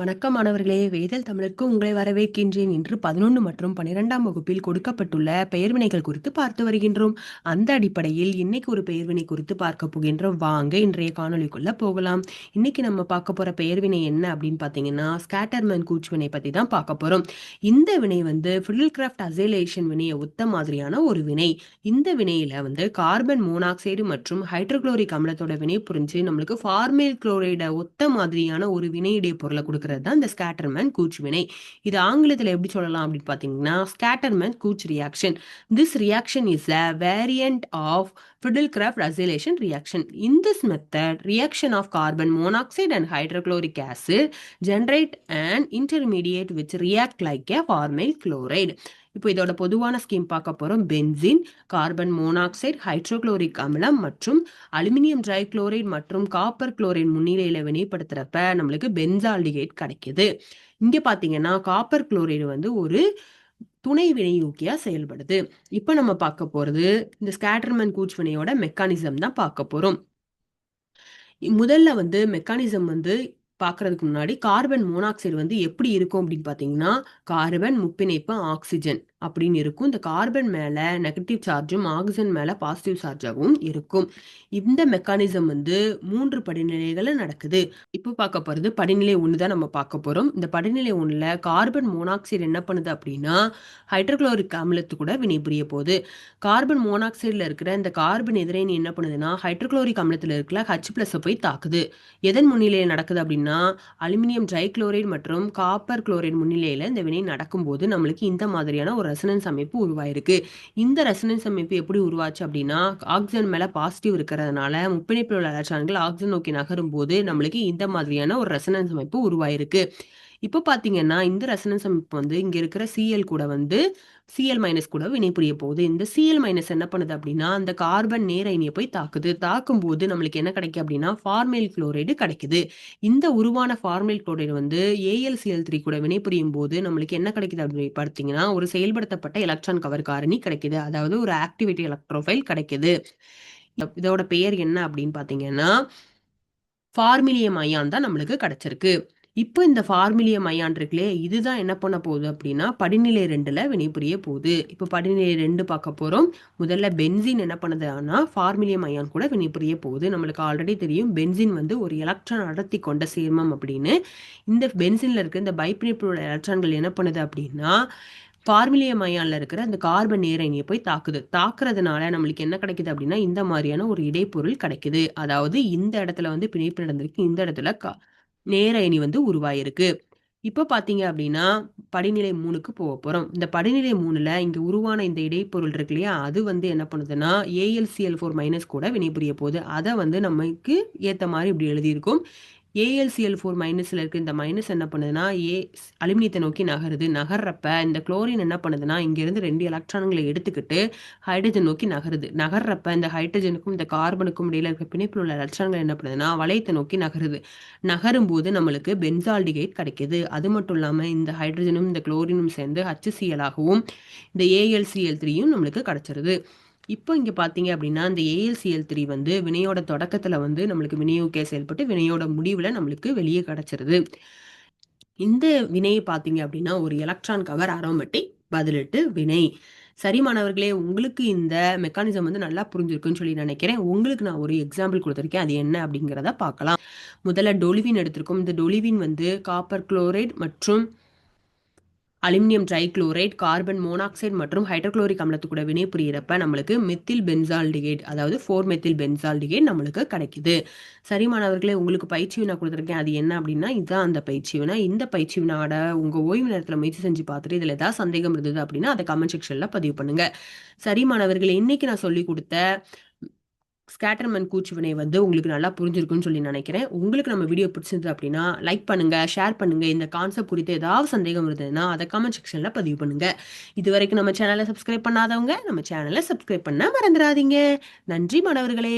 வணக்கம் மாணவர்களே. வேதல் தமிழருக்கு உங்களை வரவேற்கின்றேன். இன்று பதினொன்று மற்றும் பன்னிரெண்டாம் வகுப்பில் கொடுக்கப்பட்டுள்ள பெயர்வினைகள் குறித்து பார்த்து வருகின்றோம். அந்த அடிப்படையில் இன்னைக்கு ஒரு பெயர்வினை குறித்து பார்க்க போகின்றோம். வாங்க இன்றைய காணொலிக்குள்ள போகலாம். இன்னைக்கு நம்ம பார்க்க போற பெயர்வினை என்ன அப்படின்னு பார்த்தீங்கன்னா ஸ்கேட்டர்மேன் கூச்சுவினை பத்தி தான் பார்க்க போறோம். இந்த வினை வந்து ஃபிடில் கிராஃப்ட் அசைலேஷன் வினையை ஒத்த மாதிரியான ஒரு வினை. இந்த வினையில வந்து கார்பன் மோனாக்சைடு மற்றும் ஹைட்ரோகுளோரிக் அமிலத்தோட வினை புரிஞ்சு நம்மளுக்கு ஃபார்மேல் குளோரைட ஒத்த மாதிரியான ஒரு வினையுடைய பொருளை கொடுக்குறது தான் இந்த ஸ்கேட்டர்மேன் கூச் வினை இது ஆங்கிலத்தில் எப்படி சொல்லலாம் அப்படின்னு பார்த்தீங்கன்னா Gattermann Koch reaction this reaction is a variant of Fiddlecraft acylation reaction. In this method, reaction of carbon monoxide and hydrochloric acid generate an intermediate which react like a formyl chloride. இப்போ இதோட பொதுவான scheme பார்க்க போறோம் benzene carbon monoxide hydrochloric அமிலம் மற்றும் aluminium trichloride மற்றும் copper chloride முன்னிலையில வினைப்படுத்துறப்ப நம்மளுக்கு பென்சால்டிகேட் கிடைக்குது இங்க பாத்தீங்கன்னா காப்பர் குளோரைடு வந்து ஒரு துணை வினையூக்கியா செயல்படுது. இப்போ நம்ம பார்க்க போறது இந்த ஸ்கேட்டர்மன் கூச்சுவினையோட மெக்கானிசம் தான் பார்க்க போறோம். முதல்ல வந்து மெக்கானிசம் வந்து பார்க்கறதுக்கு முன்னாடி கார்பன் மோனாக்சைடு வந்து எப்படி இருக்கும் அப்படின்னு பார்த்தீங்கன்னா கார்பன் முப்பிணைப்பு ஆக்சிஜன் அப்படின்னு இருக்கும். இந்த கார்பன் மேல நெகட்டிவ் சார்ஜும் ஆக்சிஜன் மேல பாசிட்டிவ் சார்ஜாகவும் இருக்கும். இந்த மெக்கானிசம் வந்து மூன்று படிநிலைகளில் நடக்குது. இப்போ பார்க்க போறது படிநிலை ஒன்று தான் நம்ம பார்க்க போறோம். இந்த படிநிலை ஒன்றில் கார்பன் மோனாக்சைடு என்ன பண்ணுது அப்படின்னா ஹைட்ரோக்ளோரிக் அமிலத்து கூட வினைபுரிய போகுது. கார்பன் மோனாக்சைடில் இருக்கிற இந்த கார்பன் எதிரணி என்ன பண்ணுதுன்னா ஹைட்ரோக்ளோரிக் அமிலத்தில் இருக்கிற ஹச் பிளஸ் போய் தாக்குது. எதன் முன்னிலையில் நடக்குது அப்படின்னா அலுமினியம் ட்ரைக்ளோரைட் மற்றும் காப்பர் குளோரைட் முன்னிலையில இந்த வினை நடக்கும்போது நம்மளுக்கு இந்த மாதிரியான ஒரு ரெசனன்ஸ் அமைப்பு உருவாயிருக்கு. இந்த ரெசனன்ஸ் அமைப்பு எப்படி உருவாச்சு அப்படின்னா ஆக்சிஜன் மேல பாசிட்டிவ் இருக்கிறதுனால முப்பிணைப்பில் உள்ள எலக்ட்ரான்கள் ஆக்சிஜன் நோக்கி நகரும் போது நம்மளுக்கு இந்த மாதிரியான ஒரு ரெசனன்ஸ் அமைப்பு உருவாயிருக்கு. இப்போ பார்த்தீங்கன்னா இந்த ரெசனன்ஸ் அமைப்பு வந்து இங்கே இருக்கிற சிஎல் கூட வந்து சிஎல் மைனஸ் கூட வினைபுரிய போகுது. இந்த சிஎல் மைனஸ் என்ன பண்ணுது அப்படின்னா அந்த கார்பன் நேர இனியை போய் தாக்குது. தாக்கும் போது நம்மளுக்கு என்ன கிடைக்கும் அப்படின்னா ஃபார்மேல் குளோரைடு கிடைக்குது. இந்த உருவான ஃபார்மேல் குளோரைடு வந்து A L C L three கூட வினைபுரியும் போது நம்மளுக்கு என்ன கிடைக்குது அப்படின்னு பார்த்தீங்கன்னா ஒரு செயல்படுத்தப்பட்ட எலக்ட்ரான் கவர் காரணி கிடைக்குது. அதாவது ஒரு ஆக்டிவிட்டி எலக்ட்ரோஃபைல் கிடைக்குது. இதோட பெயர் என்ன அப்படின்னு பார்த்தீங்கன்னா ஃபார்மிலியம் அயான் தான் நம்மளுக்கு கிடைச்சிருக்கு. இப்போ இந்த ஃபார்மிலிய அயான் இருக்குல்லே இதுதான் என்ன பண்ண போகுது அப்படின்னா படிநிலை ரெண்டில் வினைபுரிய போகுது. இப்போ படிநிலை ரெண்டு பார்க்க போகிறோம் முதல்ல பென்சின் என்ன பண்ணுதுன்னா ஃபார்மிலியம் அயான் கூட வினைபுரிய போகுது. நம்மளுக்கு ஆல்ரெடி தெரியும் பென்சின் வந்து ஒரு எலக்ட்ரான் அடர்த்தி கொண்ட சேர்மம் அப்படின்னு. இந்த பென்சின்ல இருக்க இந்த பைப்பிணைப்பில் உள்ள எலக்ட்ரான்கள் என்ன பண்ணுது அப்படின்னா ஃபார்மிலியம் அயானில் இருக்கிற அந்த கார்பன் நேரணியை போய் தாக்குது. தாக்குறதுனால நம்மளுக்கு என்ன கிடைக்குது அப்படின்னா இந்த மாதிரியான ஒரு இடைப்பொருள் கிடைக்குது. அதாவது இந்த இடத்துல வந்து பிணைப்பு நடந்திருக்கு இந்த இடத்துல நேர அணி வந்து உருவாயிருக்கு. இப்போ பார்த்தீங்க அப்படின்னா படிநிலை மூணுக்கு போக போகிறோம் இந்த படிநிலை மூணில் இங்கே உருவான இந்த இடைப்பொருள் இருக்கு இல்லையா? அது வந்து என்ன பண்ணுதுன்னா ஏஎல்சிஎல் ஃபோர் மைனஸ் கூட வினைபுரிய போகுது. அதை வந்து நமக்கு ஏற்ற மாதிரி இப்படி எழுதியிருக்கும். ஏஎல்சிஎல் ஃபோர் மைனஸில் இருக்க இந்த மைனஸ் என்ன பண்ணுதுன்னா ஏ அலுமினியத்தை நோக்கி நகருது. நகர்றப்ப இந்த குளோரின் என்ன பண்ணுதுன்னா இங்கேருந்து ரெண்டு எலக்ட்ரான்களை எடுத்துக்கிட்டு ஹைட்ரஜன் நோக்கி நகருது. நகர்றப்ப இந்த ஹைட்ரஜனுக்கும் இந்த கார்பனுக்கும் இடையில இருக்க பிணைப்பில் உள்ள எலக்ட்ரான்கள் என்ன பண்ணுதுன்னா வளையத்தை நோக்கி நகருது. நகரும் போது நம்மளுக்கு பென்சால்டிகைட் கிடைக்கிது. அது மட்டும் இல்லாமல் இந்த ஹைட்ரஜனும் இந்த குளோரினும் சேர்ந்து ஹச்சிசிஎலாகவும் இந்த ஏஎல்சிஎல் த்ரீயும் நம்மளுக்கு கிடைச்சிருது. இப்போ இங்கே பார்த்தீங்க அப்படின்னா இந்த ஏஎல்சிஎல் த்ரீ வந்து வினையோட தொடக்கத்தில் வந்து நம்மளுக்கு வினையோக்கே செயல்பட்டு வினையோட முடிவில் நம்மளுக்கு வெளியே கிடச்சிருது. இந்த வினையை பார்த்தீங்க அப்படின்னா ஒரு எலக்ட்ரான் கவர் அரோமெட்டிக் பதிலிட்டு வினை. சரி மாணவர்களே உங்களுக்கு இந்த மெக்கானிசம் வந்து நல்லா புரிஞ்சிருக்குன்னு சொல்லி நினைக்கிறேன். உங்களுக்கு நான் ஒரு எக்ஸாம்பிள் கொடுத்துருக்கேன். அது என்ன அப்படிங்கிறத பார்க்கலாம். முதல்ல டொலிவின் எடுத்திருக்கோம். இந்த டொலிவின் வந்து காப்பர் குளோரைட் மற்றும் அலுமினியம் ட்ரைக்ளோரைட் கார்பன் மோனாக்சைடு மற்றும் ஹைட்ரோக்ளோரிக் அமிலத்து கூட வினை புரியிறப்ப நம்மளுக்கு மெத்தில் பென்சால்டிகேட் அதாவது ஃபோர் மெத்தில் பென்சால்டிகேட் நம்மளுக்கு கிடைக்குது. சரி மாணவர்களே உங்களுக்கு பயிற்சி நான் கொடுத்துருக்கேன். அது என்ன அப்படின்னா இதுதான் அந்த பயிற்சி வினா. இந்த பயிற்சி வினாட உங்கள் ஓய்வு நேரத்தில் முயற்சி செஞ்சு பார்த்துட்டு இதில் ஏதாவது சந்தேகம் இருந்தது அப்படின்னா அதை கமெண்ட் செக்ஷனில் பதிவு பண்ணுங்கள் சரி மாணவர்களே இன்னைக்கு நான் சொல்லி கொடுத்த ஸ்கேட்டர்மன் கூச்சுவினை வந்து உங்களுக்கு நல்லா புரிஞ்சிருக்குன்னு சொல்லி நினைக்கிறேன். உங்களுக்கு நம்ம வீடியோ பிடிச்சிருந்தது அப்படின்னா லைக் பண்ணுங்க ஷேர் பண்ணுங்க. இந்த கான்செப்ட் குறித்து ஏதாவது சந்தேகம் இருந்ததுன்னா அதை கமெண்ட் செக்ஷன்ல பதிவு பண்ணுங்க. இது வரைக்கும் நம்ம சேனலை சப்ஸ்கிரைப் பண்ணாதவங்க நம்ம சேனலை சப்ஸ்கிரைப் பண்ண மறந்துடாதீங்க நன்றி மாணவர்களே.